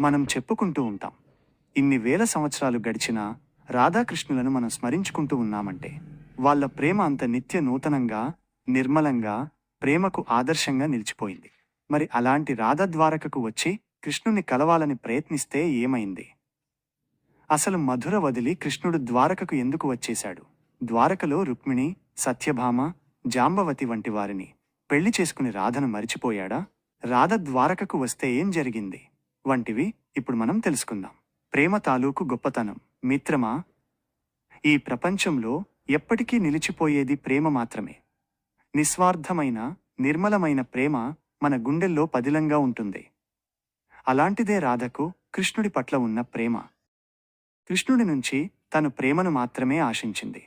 మనం చెప్పుకుంటూ ఉంటాం. ఇన్ని వేల సంవత్సరాలు గడిచినా రాధాకృష్ణులను మనం స్మరించుకుంటూ ఉన్నామంటే వాళ్ళ ప్రేమ అంత నిత్య నూతనంగా నిర్మలంగా ప్రేమకు ఆదర్శంగా నిలిచిపోయింది. మరి అలాంటి రాధ ద్వారకకు వచ్చి కృష్ణుని కలవాలని ప్రయత్నిస్తే ఏమైంది? అసలు మధుర వదిలి కృష్ణుడు ద్వారకకు ఎందుకు వచ్చేశాడు? ద్వారకలో రుక్మిణి సత్యభామ జాంబవతి వంటి వారిని పెళ్ళి చేసుకుని రాధను మరిచిపోయాడా? రాధ ద్వారకకు వస్తే ఏం జరిగింది? వంటివి ఇప్పుడు మనం తెలుసుకుందాం. ప్రేమ తాలూకు గొప్పతనం. మిత్రమా? ఈ ప్రపంచంలో ఎప్పటికీ నిలిచిపోయేది ప్రేమ మాత్రమే. నిస్వార్థమైన నిర్మలమైన ప్రేమ మన గుండెల్లో పదిలంగా ఉంటుంది. అలాంటిదే రాధకు కృష్ణుడి పట్ల ఉన్న ప్రేమ. కృష్ణుడి నుంచి తను ప్రేమను మాత్రమే ఆశించింది.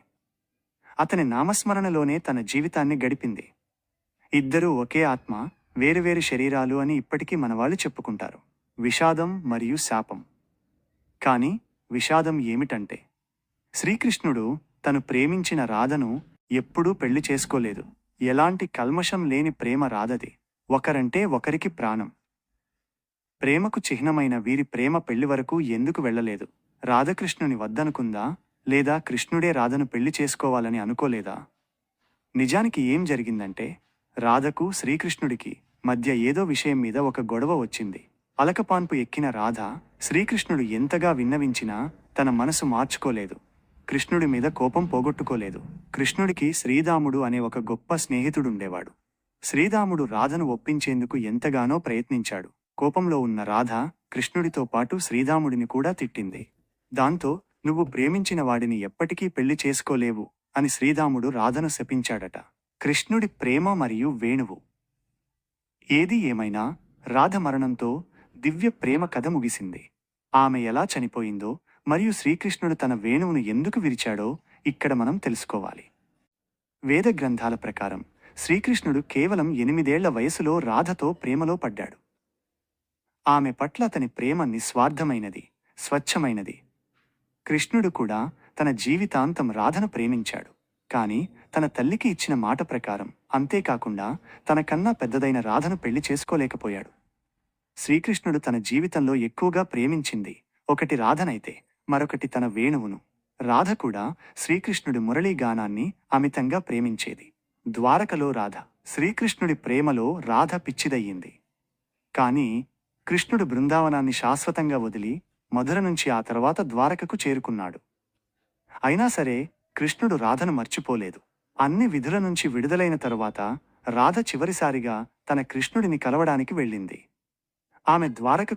అతని నామస్మరణలోనే తన జీవితాన్ని గడిపింది. ఇద్దరూ ఒకే ఆత్మ వేరువేరు శరీరాలు అని ఇప్పటికీ మనవాళ్ళు చెప్పుకుంటారు. విషాదం మరియు శాపం. కానీ విషాదం ఏమిటంటే శ్రీకృష్ణుడు తను ప్రేమించిన రాధను ఎప్పుడూ పెళ్ళి చేసుకోలేదు. ఎలాంటి కల్మషం లేని ప్రేమ రాధది. ఒకరంటే ఒకరికి ప్రాణం. ప్రేమకు చిహ్నమైన వీరి ప్రేమ పెళ్ళి వరకు ఎందుకు వెళ్ళలేదు? రాధకృష్ణుని వద్దనుకుందా? లేదా కృష్ణుడే రాధను పెళ్ళి చేసుకోవాలని అనుకోలేదా? నిజానికి ఏం జరిగిందంటే రాధకు శ్రీకృష్ణుడికి మధ్య ఏదో విషయం మీద ఒక గొడవ వచ్చింది. పలకపాన్పు ఎక్కిన రాధ శ్రీకృష్ణుడు ఎంతగా విన్నవించినా తన మనసు మార్చుకోలేదు. కృష్ణుడి మీద కోపం పోగొట్టుకోలేదు. కృష్ణుడికి శ్రీదాముడు అనే ఒక గొప్ప స్నేహితుడుండేవాడు. శ్రీదాముడు రాధను ఒప్పించేందుకు ఎంతగానో ప్రయత్నించాడు. కోపంలో ఉన్న రాధ కృష్ణుడితో పాటు శ్రీదాముడిని కూడా తిట్టింది. దాంతో నువ్వు ప్రేమించిన వాడిని ఎప్పటికీ పెళ్ళి చేసుకోలేవు అని శ్రీదాముడు రాధను శపించాడట. కృష్ణుడి ప్రేమ మరియు వేణువు. ఏది ఏమైనా రాధ మరణంతో దివ్య ప్రేమ కథ ముగిసింది. ఆమె ఎలా చనిపోయిందో మరియు శ్రీకృష్ణుడు తన వేణువును ఎందుకు విరిచాడో ఇక్కడ మనం తెలుసుకోవాలి. వేద గ్రంథాల ప్రకారం శ్రీకృష్ణుడు కేవలం ఎనిమిదేళ్ళ వయసులో రాధతో ప్రేమలో పడ్డాడు. ఆమె పట్ల అతని ప్రేమ నిస్వార్థమైనది స్వచ్ఛమైనది. కృష్ణుడు కూడా తన జీవితాంతం రాధను ప్రేమించాడు. కాని తన తల్లికి ఇచ్చిన మాట ప్రకారం అంతేకాకుండా తనకన్నా పెద్దదైన రాధను పెళ్ళి చేసుకోలేకపోయాడు. శ్రీకృష్ణుడు తన జీవితంలో ఎక్కువగా ప్రేమించింది. ఒకటి రాధనైతే మరొకటి తన వేణువును. రాధ కూడా శ్రీకృష్ణుడి మురళీగానాన్ని అమితంగా ప్రేమించేది. ద్వారకలో రాధ. శ్రీకృష్ణుడి ప్రేమలో రాధ పిచ్చిదయ్యింది. కాని కృష్ణుడు బృందావనాన్ని శాశ్వతంగా వదిలి మధుర నుంచి ఆ తర్వాత ద్వారకకు చేరుకున్నాడు. అయినా సరే కృష్ణుడు రాధను మర్చిపోలేదు. అన్ని విధుల నుంచి విడుదలైన తరువాత రాధ చివరిసారిగా తన కృష్ణుడిని కలవడానికి వెళ్ళింది. ఆమె ద్వారకకు